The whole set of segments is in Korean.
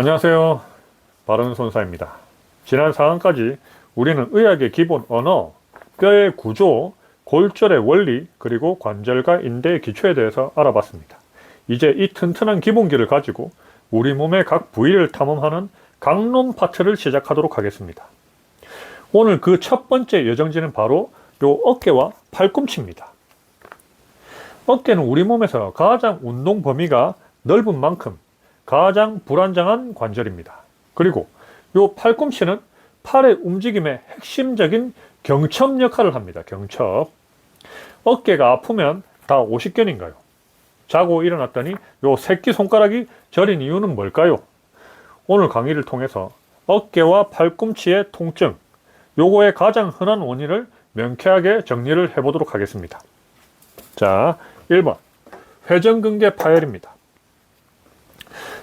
안녕하세요. 바른 손사입니다. 지난 사강까지 우리는 의학의 기본 언어, 뼈의 구조, 골절의 원리, 그리고 관절과 인대의 기초에 대해서 알아봤습니다. 이제 이 튼튼한 기본기를 가지고 우리 몸의 각 부위를 탐험하는 강론 파트를 시작하도록 하겠습니다. 오늘 그 첫 번째 여정지는 바로 요 어깨와 팔꿈치입니다. 어깨는 우리 몸에서 가장 운동 범위가 넓은 만큼 가장 불안정한 관절입니다. 그리고 요 팔꿈치는 팔의 움직임의 핵심적인 경첩 역할을 합니다. 경첩. 어깨가 아프면 다 오십견인가요? 자고 일어났더니 요 새끼 손가락이 저린 이유는 뭘까요? 오늘 강의를 통해서 어깨와 팔꿈치의 통증, 요거의 가장 흔한 원인을 명쾌하게 정리를 해보도록 하겠습니다. 자, 1번. 회전근개 파열입니다.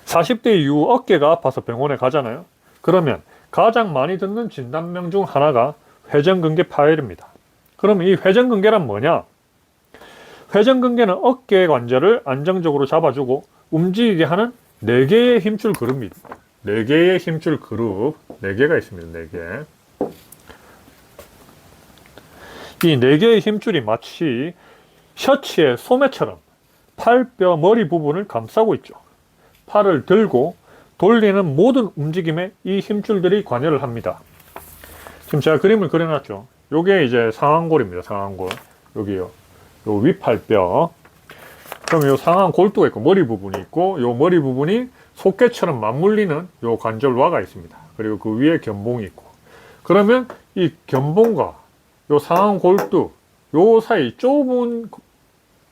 40대 이후 어깨가 아파서 병원에 가잖아요. 그러면 가장 많이 듣는 진단명 중 하나가 회전근개 파열입니다. 그럼 이 회전근개란 뭐냐? 회전근개는 어깨 관절을 안정적으로 잡아주고 움직이게 하는 4개의 힘줄 그룹입니다. 4개의 힘줄 그룹, 4개가 있습니다. 4개. 이 4개의 힘줄이 마치 셔츠의 소매처럼 팔뼈 머리 부분을 감싸고 있죠. 팔을 들고 돌리는 모든 움직임에 이 힘줄들이 관여를 합니다. 지금 제가 그림을 그려놨죠. 요게 이제 상완골입니다. 상완골. 여기요. 요 윗팔뼈. 그럼 요 상완 골두가 있고 머리 부분이 있고 요 머리 부분이 속개처럼 맞물리는 요 관절화가 있습니다. 그리고 그 위에 견봉이 있고. 그러면 이 견봉과 요 상완 골두 요 사이 좁은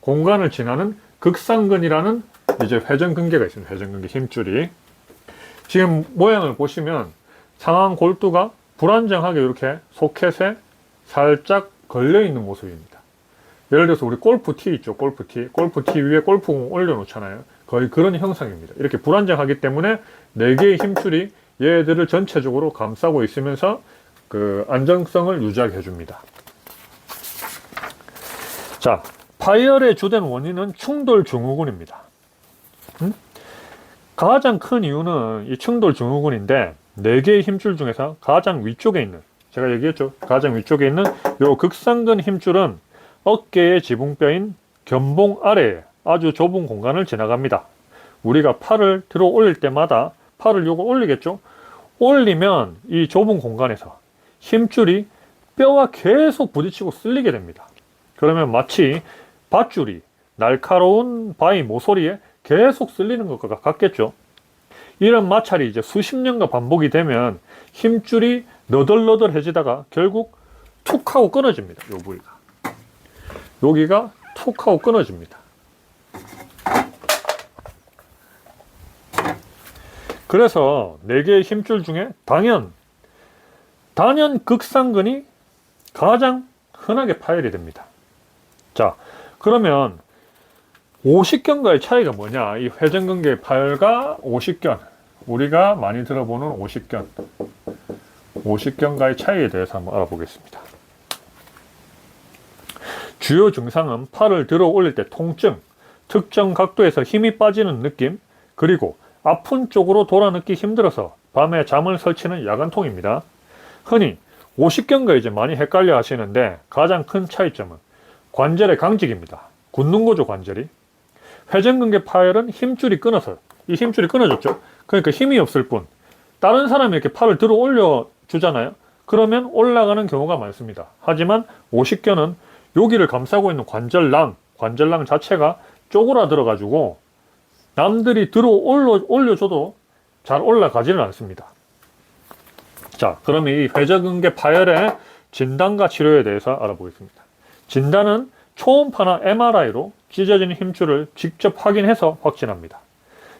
공간을 지나는 극상근이라는 이제 회전근개가 있습니다. 회전근개 힘줄이. 지금 모양을 보시면 상완 골두가 불안정하게 이렇게 소켓에 살짝 걸려 있는 모습입니다. 예를 들어서 우리 골프 티 있죠. 골프 티. 골프 티 위에 골프공 올려놓잖아요. 거의 그런 형상입니다. 이렇게 불안정하기 때문에 네 개의 힘줄이 얘들을 전체적으로 감싸고 있으면서 그 안정성을 유지하게 해줍니다. 자, 파열의 주된 원인은 충돌 증후군입니다. 음? 가장 큰 이유는 이 충돌 증후군인데 네 개의 힘줄 중에서 가장 위쪽에 있는 제가 얘기했죠. 가장 위쪽에 있는 요 극상근 힘줄은 어깨의 지붕뼈인 견봉 아래에 아주 좁은 공간을 지나갑니다. 우리가 팔을 들어 올릴 때마다 팔을 요거 올리겠죠. 올리면 이 좁은 공간에서 힘줄이 뼈와 계속 부딪히고 쓸리게 됩니다. 그러면 마치 밧줄이 날카로운 바위 모서리에 계속 쓸리는 것과 같겠죠. 이런 마찰이 이제 수십 년간 반복이 되면 힘줄이 너덜너덜해지다가 결국 툭 하고 끊어집니다. 요 부위가. 여기가 툭 하고 끊어집니다. 그래서 네 개의 힘줄 중에 당연, 단연 극상근이 가장 흔하게 파열이 됩니다. 자, 그러면 오십견과의 차이가 뭐냐? 이 회전근개 파열과 오십견. 우리가 많이 들어보는 오십견. 오십견과의 차이에 대해서 한번 알아보겠습니다. 주요 증상은 팔을 들어 올릴 때 통증, 특정 각도에서 힘이 빠지는 느낌, 그리고 아픈 쪽으로 돌아 눕기 힘들어서 밤에 잠을 설치는 야간통입니다. 흔히 오십견과 이제 많이 헷갈려 하시는데 가장 큰 차이점은 관절의 강직입니다. 굳는 거죠, 관절이. 회전근개 파열은 힘줄이 끊어서, 이 힘줄이 끊어졌죠. 그러니까 힘이 없을 뿐, 다른 사람이 이렇게 팔을 들어 올려 주잖아요. 그러면 올라가는 경우가 많습니다. 하지만 오십견은 여기를 감싸고 있는 관절랑, 관절랑 자체가 쪼그라들어 가지고 남들이 들어 올려, 올려줘도 잘 올라가지는 않습니다. 자, 그러면 이 회전근개 파열의 진단과 치료에 대해서 알아보겠습니다. 진단은 초음파나 MRI로 찢어진 힘줄을 직접 확인해서 확진합니다.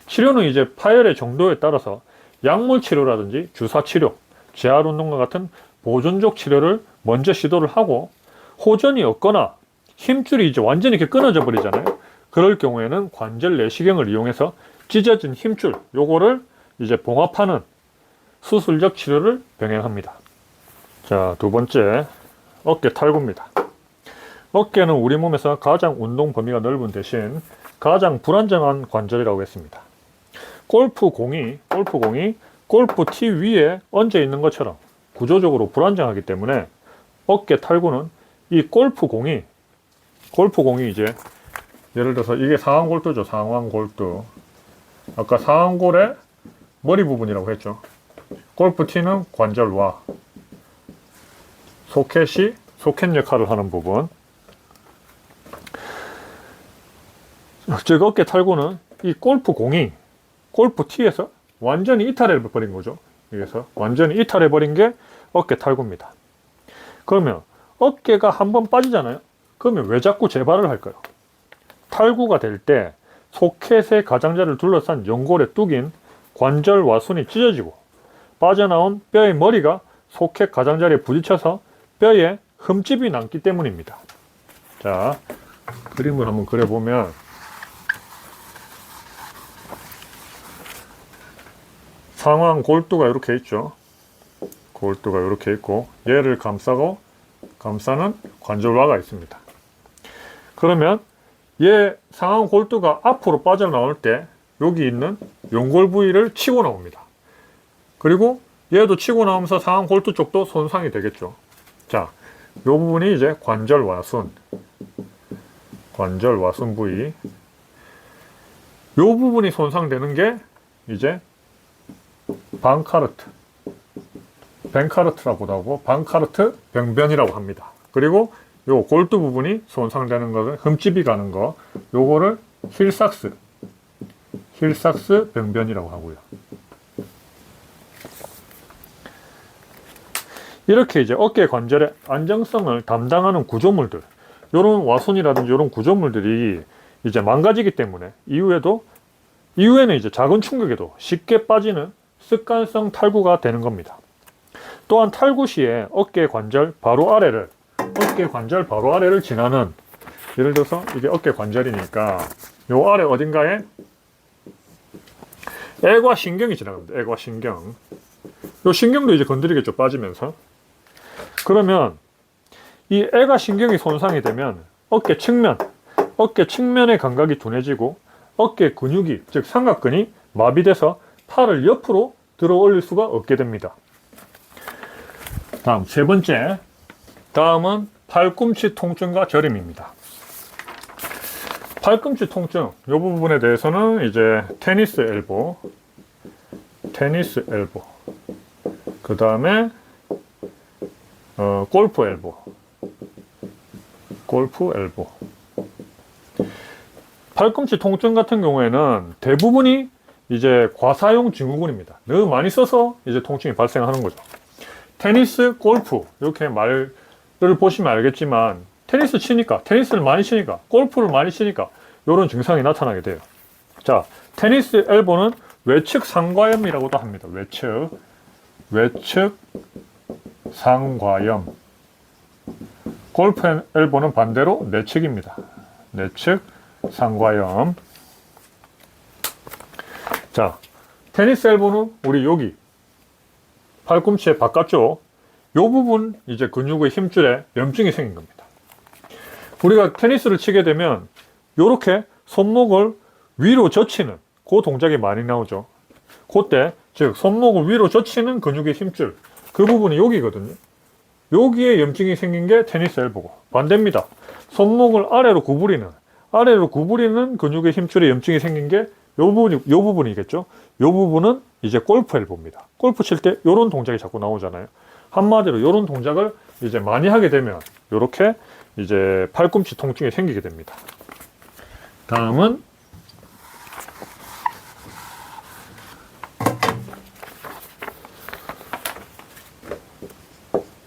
치료는 이제 파열의 정도에 따라서 약물 치료라든지 주사 치료, 재활 운동과 같은 보존적 치료를 먼저 시도를 하고 호전이 없거나 힘줄이 이제 완전히 이렇게 끊어져 버리잖아요. 그럴 경우에는 관절 내시경을 이용해서 찢어진 힘줄 요거를 이제 봉합하는 수술적 치료를 병행합니다. 자, 두 번째 어깨 탈구입니다. 어깨는 우리 몸에서 가장 운동 범위가 넓은 대신 가장 불안정한 관절이라고 했습니다. 골프 공이 골프 공이 골프 티 위에 얹어 있는 것처럼 구조적으로 불안정하기 때문에 어깨 탈구는 이 골프 공이 골프 공이 이제 예를 들어서 이게 상완 골두죠 상완 골두. 아까 상완골의 머리 부분이라고 했죠. 골프 티는 관절와 소켓이 소켓 역할을 하는 부분 즉 어깨 탈구는 이 골프 공이 골프 티에서 완전히 이탈해 버린 거죠. 여기서 완전히 이탈해 버린 게 어깨 탈구입니다. 그러면 어깨가 한 번 빠지잖아요. 그러면 왜 자꾸 재발을 할까요? 탈구가 될 때 소켓의 가장자를 둘러싼 연골에 뚝인 관절 와 순이 찢어지고 빠져나온 뼈의 머리가 소켓 가장자리에 부딪혀서 뼈에 흠집이 남기 때문입니다. 자, 그림을 한번 그려보면 상황 골두가 이렇게 있죠. 골두가 이렇게 있고 얘를 감싸고 감싸는 관절화가 있습니다. 그러면 얘 상황 골두가 앞으로 빠져나올 때 여기 있는 연골 부위를 치고 나옵니다. 그리고 얘도 치고 나오면서 상황 골두 쪽도 손상이 되겠죠. 자, 이 부분이 이제 관절 와순, 관절 와순 부위. 이 부분이 손상되는 게 이제 방카르트, 벤카르트라고도 하고 방카르트 병변이라고 합니다. 그리고 요 골두 부분이 손상되는 것은 흠집이 가는 거, 요거를 힐삭스, 힐삭스 병변이라고 하고요. 이렇게 이제 어깨 관절의 안정성을 담당하는 구조물들, 요런 와손이라든지 요런 구조물들이 이제 망가지기 때문에 이후에도 이후에는 이제 작은 충격에도 쉽게 빠지는 습관성 탈구가 되는 겁니다. 또한 탈구 시에 어깨 관절 바로 아래를 어깨 관절 바로 아래를 지나는 예를 들어서 이게 어깨 관절이니까 요 아래 어딘가에 애과 신경이 지나갑니다. 애과 신경. 요 신경도 이제 건드리겠죠. 빠지면서. 그러면 이 애가 신경이 손상이 되면 어깨 측면, 어깨 측면의 감각이 둔해지고 어깨 근육이 즉 삼각근이 마비돼서 팔을 옆으로 들어 올릴 수가 없게 됩니다. 다음 세 번째, 다음은 팔꿈치 통증과 저림입니다. 팔꿈치 통증 이 부분에 대해서는 이제 테니스 엘보, 테니스 엘보, 그 다음에 어, 골프 엘보, 골프 엘보. 팔꿈치 통증 같은 경우에는 대부분이 이제 과사용 증후군입니다. 너무 많이 써서 이제 통증이 발생하는 거죠. 테니스, 골프 이렇게 말을 보시면 알겠지만 테니스 치니까 테니스를 많이 치니까 골프를 많이 치니까 이런 증상이 나타나게 돼요. 자, 테니스 엘보는 외측 상과염이라고도 합니다. 외측 외측 상과염. 골프 엘보는 반대로 내측입니다. 내측 상과염. 자, 테니스 엘보는 우리 여기 팔꿈치의 바깥쪽 이 부분 이제 근육의 힘줄에 염증이 생긴 겁니다. 우리가 테니스를 치게 되면 이렇게 손목을 위로 젖히는 그 동작이 많이 나오죠. 그때 즉 손목을 위로 젖히는 근육의 힘줄 그 부분이 여기거든요. 여기에 염증이 생긴 게 테니스 엘보고 반대입니다. 손목을 아래로 구부리는 아래로 구부리는 근육의 힘줄에 염증이 생긴 게 요 부분이, 요 부분이겠죠? 요 부분은 이제 골프 엘보입니다. 골프 칠 때 요런 동작이 자꾸 나오잖아요. 한마디로 요런 동작을 이제 많이 하게 되면 요렇게 이제 팔꿈치 통증이 생기게 됩니다. 다음은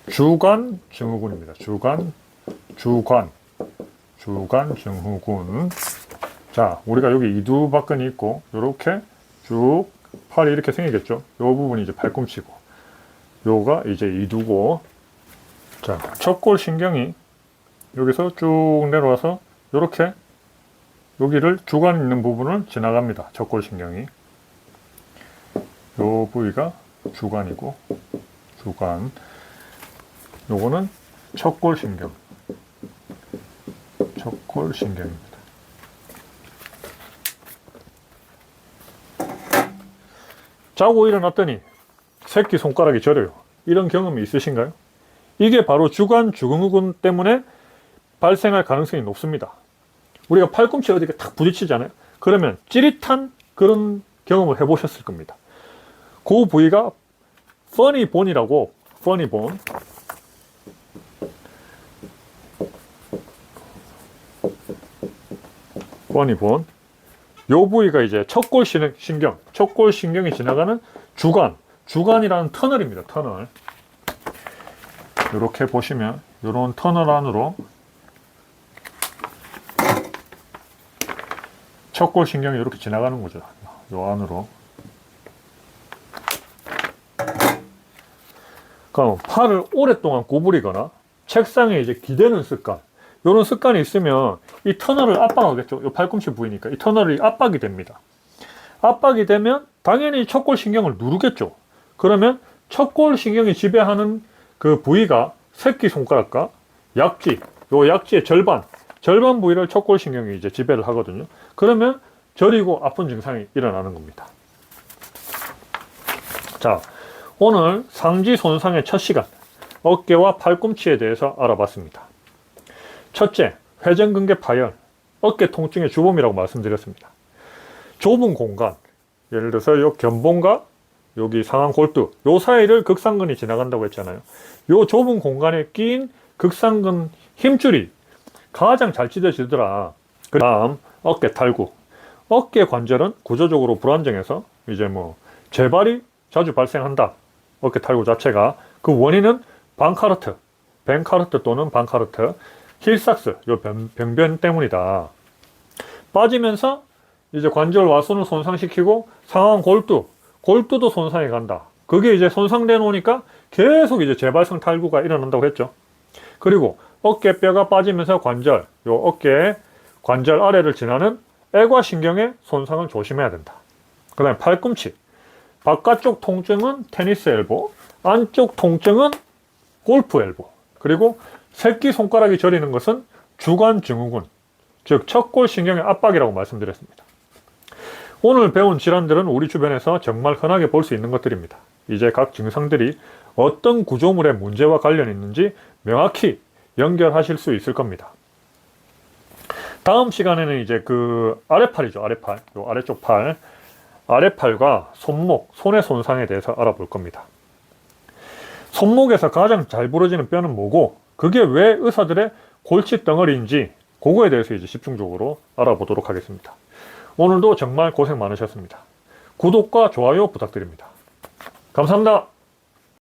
주간 증후군입니다. 주간, 주관, 주간 증후군. 자, 우리가 여기 이두박근이 있고, 요렇게 쭉 팔이 이렇게 생기겠죠? 요 부분이 이제 팔꿈치고, 요가 이제 이두고, 자, 척골 신경이 여기서 쭉 내려와서 요렇게 여기를 주간 있는 부분을 지나갑니다. 척골 신경이. 요 부위가 주간이고, 주간. 요거는 척골 신경. 척골 신경입니다. 자고 일어났더니 새끼 손가락이 저려요. 이런 경험이 있으신가요? 이게 바로 주간 증후군 때문에 발생할 가능성이 높습니다. 우리가 팔꿈치 어디가 탁 부딪히잖아요. 그러면 찌릿한 그런 경험을 해보셨을 겁니다. 그 부위가 bone funny bone 요 부위가 이제 척골 신- 신경, 척골 신경이 지나가는 주간, 주간이라는 터널입니다. 터널. 이렇게 보시면 이런 터널 안으로 척골 신경이 이렇게 지나가는 거죠. 요 안으로. 그럼 팔을 오랫동안 구부리거나 책상에 이제 기대는 습관, 이런 습관이 있으면 이 터널을 압박하겠죠. 이 팔꿈치 부위니까 이 터널이 압박이 됩니다. 압박이 되면 당연히 척골 신경을 누르겠죠. 그러면 척골 신경이 지배하는 그 부위가 새끼 손가락과 약지, 요 약지의 절반, 절반 부위를 척골 신경이 이제 지배를 하거든요. 그러면 저리고 아픈 증상이 일어나는 겁니다. 자, 오늘 상지 손상의 첫 시간, 어깨와 팔꿈치에 대해서 알아봤습니다. 첫째, 회전근개 파열, 어깨 통증의 주범이라고 말씀드렸습니다. 좁은 공간, 예를 들어서 요 견본과 여기 상완 골두, 요 사이를 극상근이 지나간다고 했잖아요. 요 좁은 공간에 끼인 극상근 힘줄이 가장 잘 찢어지더라. 그 다음, 어깨 탈구. 어깨 관절은 구조적으로 불안정해서 이제 뭐 재발이 자주 발생한다. 어깨 탈구 자체가 그 원인은 방카르트, 벤카르트 또는 방카르트, 힐삭스, 요 병, 병변 때문이다. 빠지면서 이제 관절 와순을 손상시키고 상완 골두, 골두도 손상이 간다. 그게 이제 손상돼 놓으니까 계속 이제 재발성 탈구가 일어난다고 했죠. 그리고 어깨뼈가 빠지면서 관절, 요 어깨 관절 아래를 지나는 애과 신경의 손상을 조심해야 된다. 그 다음에 팔꿈치. 바깥쪽 통증은 테니스 엘보, 안쪽 통증은 골프 엘보. 그리고 새끼 손가락이 저리는 것은 주간 증후군, 즉 척골 신경의 압박이라고 말씀드렸습니다. 오늘 배운 질환들은 우리 주변에서 정말 흔하게 볼 수 있는 것들입니다. 이제 각 증상들이 어떤 구조물의 문제와 관련이 있는지 명확히 연결하실 수 있을 겁니다. 다음 시간에는 이제 그 아래팔이죠, 아래팔. 요 아래쪽 팔. 아래팔과 손목, 손의 손상에 대해서 알아볼 겁니다. 손목에서 가장 잘 부러지는 뼈는 뭐고, 그게 왜 의사들의 골치 덩어리인지, 그거에 대해서 이제 집중적으로 알아보도록 하겠습니다. 오늘도 정말 고생 많으셨습니다. 구독과 좋아요 부탁드립니다. 감사합니다.